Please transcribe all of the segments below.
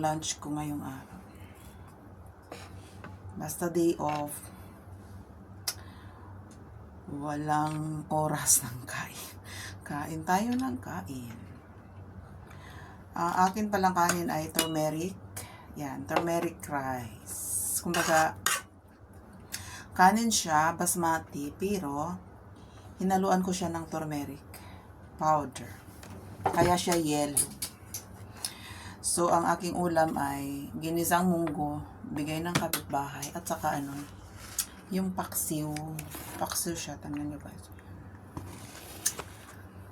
lunch ko ngayong araw. Basta day off. Walang oras ng kain. Kain tayo ng kain. Ang akin palang kanin ay turmeric. Yan, turmeric rice. Kumbaga, kanin siya, basmati, pero hinaluan ko siya ng turmeric powder. Kaya siya yellow. So, ang aking ulam ay ginisang munggo, bigay ng kapitbahay, at saka ano, yung paksiw. Paksiw siya, tingnan nyo guys.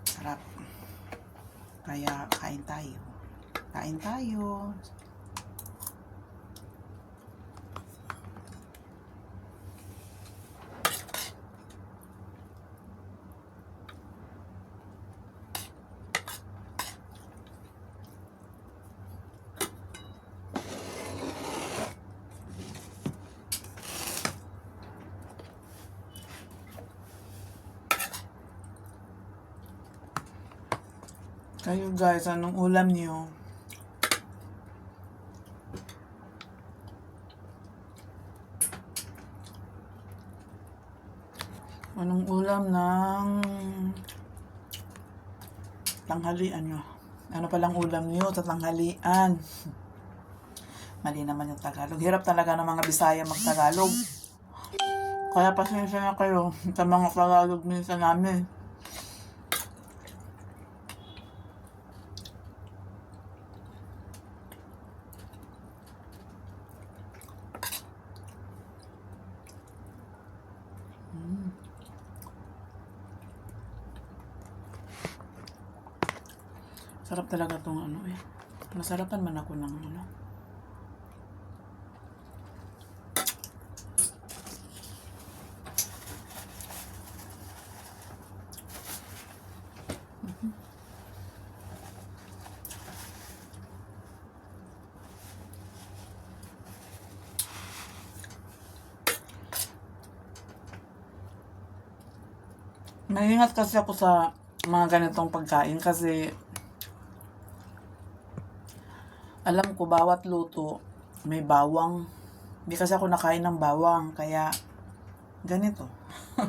Sarap. Kaya, kain tayo. Kain tayo. Kayo guys, anong ulam niyo? Anong ulam ng tanghalian nyo? Ano palang ulam niyo sa tanghalian? Mali naman yung Tagalog. Hirap talaga ng mga Bisaya mag-Tagalog. Kaya pasensya na kayo sa mga Tagalog minsan namin. Sarap talaga tong ano eh. Masarapan man ako ng ano. Mhm. Maingat kasi ako sa mga ganitong pagkain kasi alam ko bawat luto may bawang. Hindi kasi ako nakain ng bawang, kaya ganito.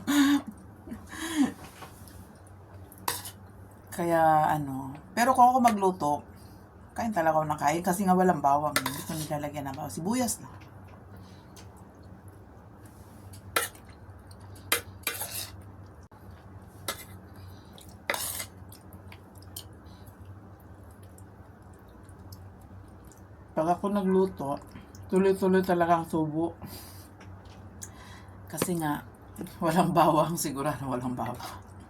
kaya ano, pero kung ako magluto, kain talaga ako ng kain kasi nga walang bawang. Hindi ko nilalagyan ng bawang. Sibuyas na. Pag ako nagluto, tuloy-tuloy talaga ang subo. Kasi nga, walang bawang, sigurado walang bawang.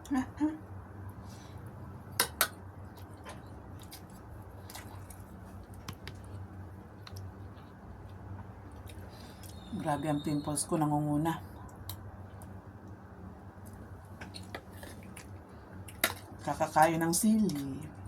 Grabe ang pimples ko, nangunguna. Kakakayo ng sili.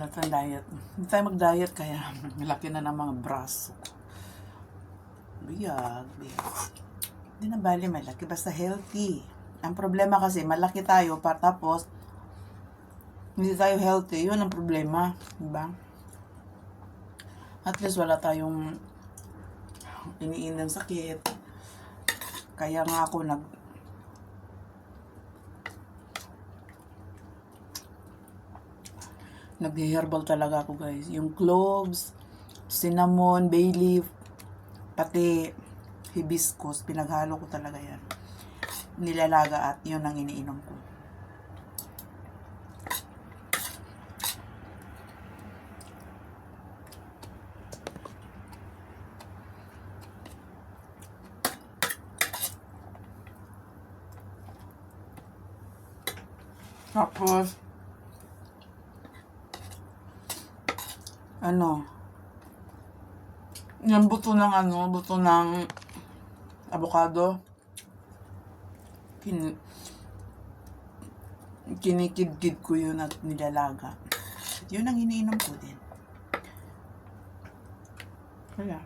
Wala tayong diet. Hindi tayo mag-diet kaya malaki na ng mga braso. Biyag, biyag. Hindi na bali malaki, basta healthy. Ang problema kasi, malaki tayo, pa, tapos, hindi tayo healthy. Yun ang problema. Diba? At least wala tayong iniin ng sakit. Kaya nga ako nag nag-herbal talaga ako guys. Yung cloves, cinnamon, bay leaf, pati hibiscus, pinaghalo ko talaga yan. Nilalaga at yun ang iniinom ko. Tapos, ano, yung buto ng ano, buto ng avocado, kin kinikid-kid ko yun at nilalaga. Yun ang iniinom ko din. Kaya,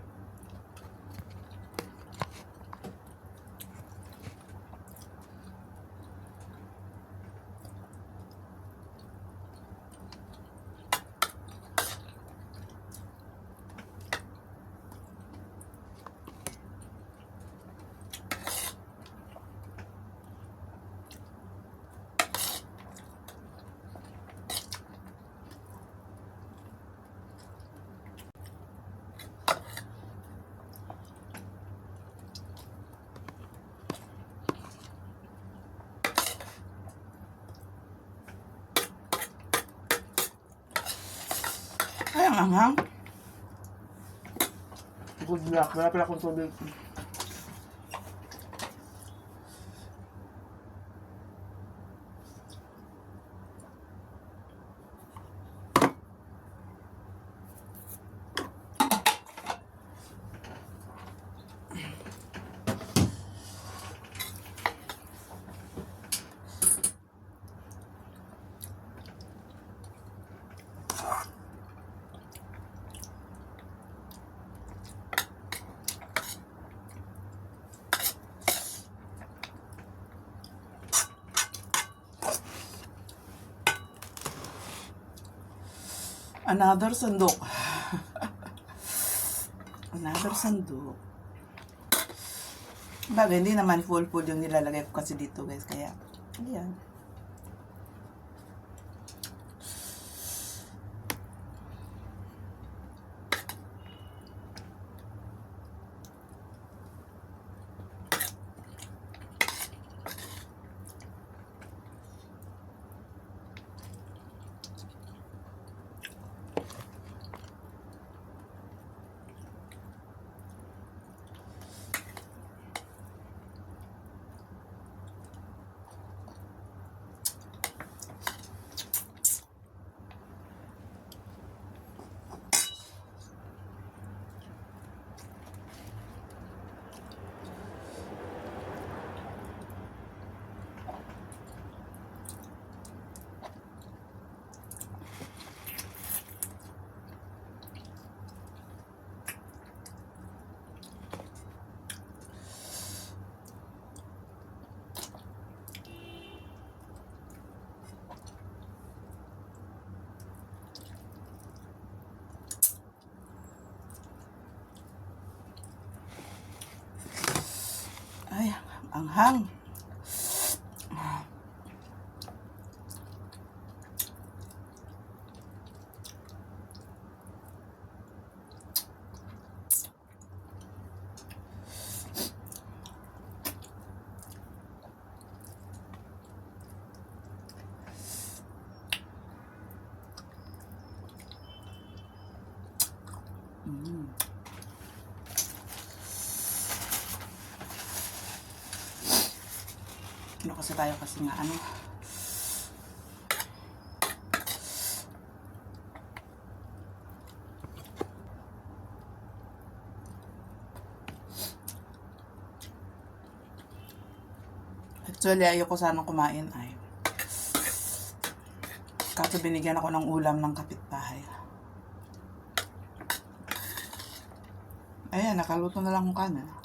anghang. Good luck. Wala. Another sandok. Another sandok. Bagay, hindi naman full food yung nilalagay ko kasi dito guys. Kaya, ayan. Ay, ang kasi tayo kasi nga ano. Actually, ayoko sanang kumain ay. Kaso binigyan ako ng ulam ng kapitbahay. Ayan, nakaluto na lang yung kanin.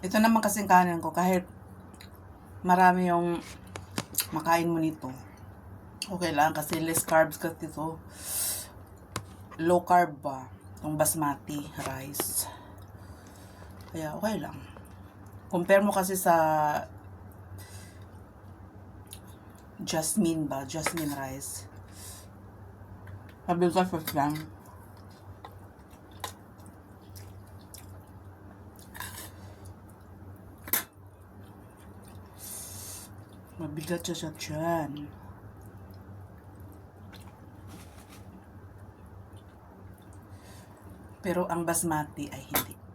Ito naman kasing kanin ko kahit marami yung makain mo nito. Okay lang kasi less carbs kasi ito. Low carb ba? Yung basmati rice. Kaya okay lang. Compare mo kasi sa jasmine ba? Jasmine rice. Sabi ko lang. Mabigat sa tiyan. Pero ang basmati ay hindi.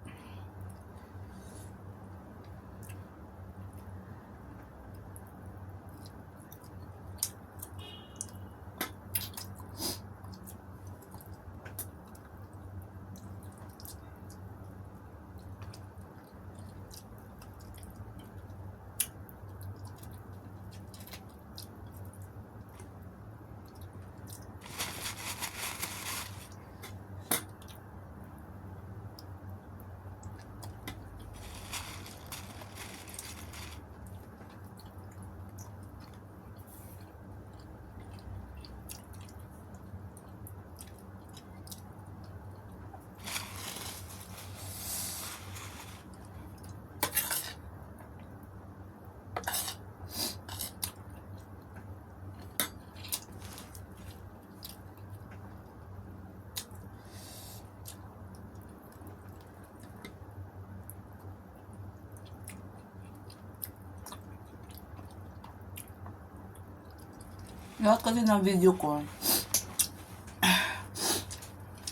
Lahat kasi ng video ko,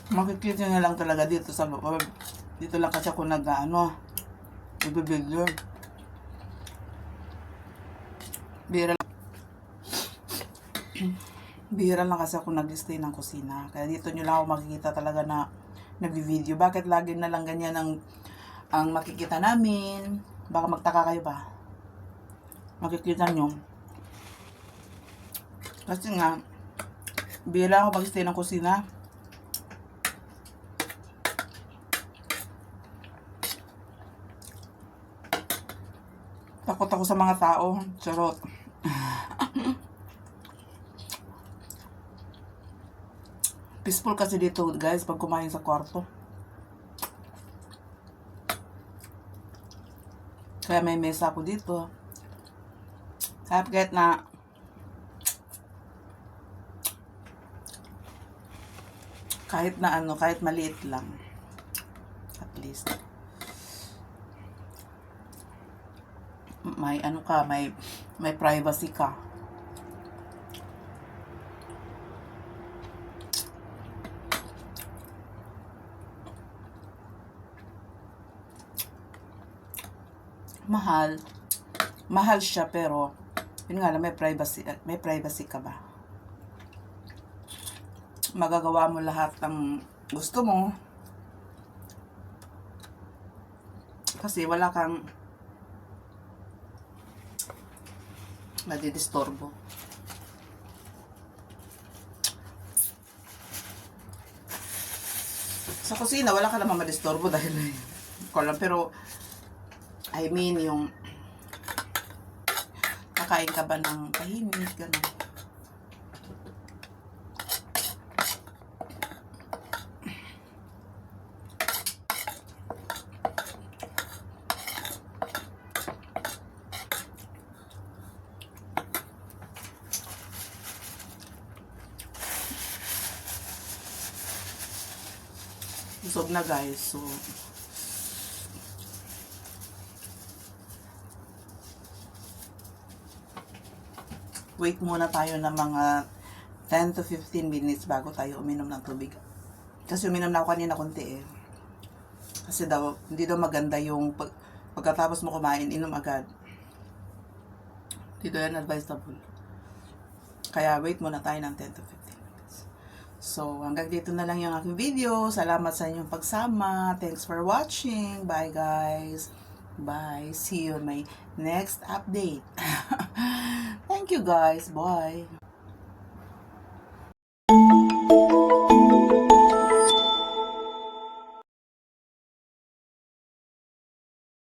makikita nyo lang talaga dito sa baba. Dito lang kasi ako nag, ano, nagbe-video. Bira lang. Bira lang kasi ako nag-stay ng kusina. Kaya dito nyo lang ako makikita talaga na nagbi-video. Bakit lagi na lang ganyan ang, ang makikita namin? Baka magtaka kayo ba? Makikita nyo. Kasi nga, bira ako mag-stay ng kusina. Takot ako sa mga tao. Charot. Peaceful kasi dito guys pag kumain sa kwarto. Kaya may mesa ako dito. Kaya kahit na kahit na ano, kahit maliit lang. At least. May ano ka, may may privacy ka. Mahal. Mahal siya pero yun nga lang may privacy may privacy ka ba? Magagawa mo lahat ng gusto mo. Kasi wala kang madidistorbo. Sa kusina, wala ka naman madistorbo dahil ko lang. Pero, I mean, yung kakain ka ba ng tahimik, gano'n. Busog na guys. So, wait muna tayo ng mga 10 to 15 minutes bago tayo uminom ng tubig. Kasi uminom na ako kanina konti eh. Kasi daw, hindi daw maganda yung pag, pagkatapos mo kumain, inom agad. Hindi daw yan advisable. Kaya wait muna tayo ng 10 to 15 minutes. So, hanggang dito na lang yung aking video. Salamat sa inyong pagsama. Thanks for watching. Bye guys. Bye. See you on my next update. Thank you guys. Bye.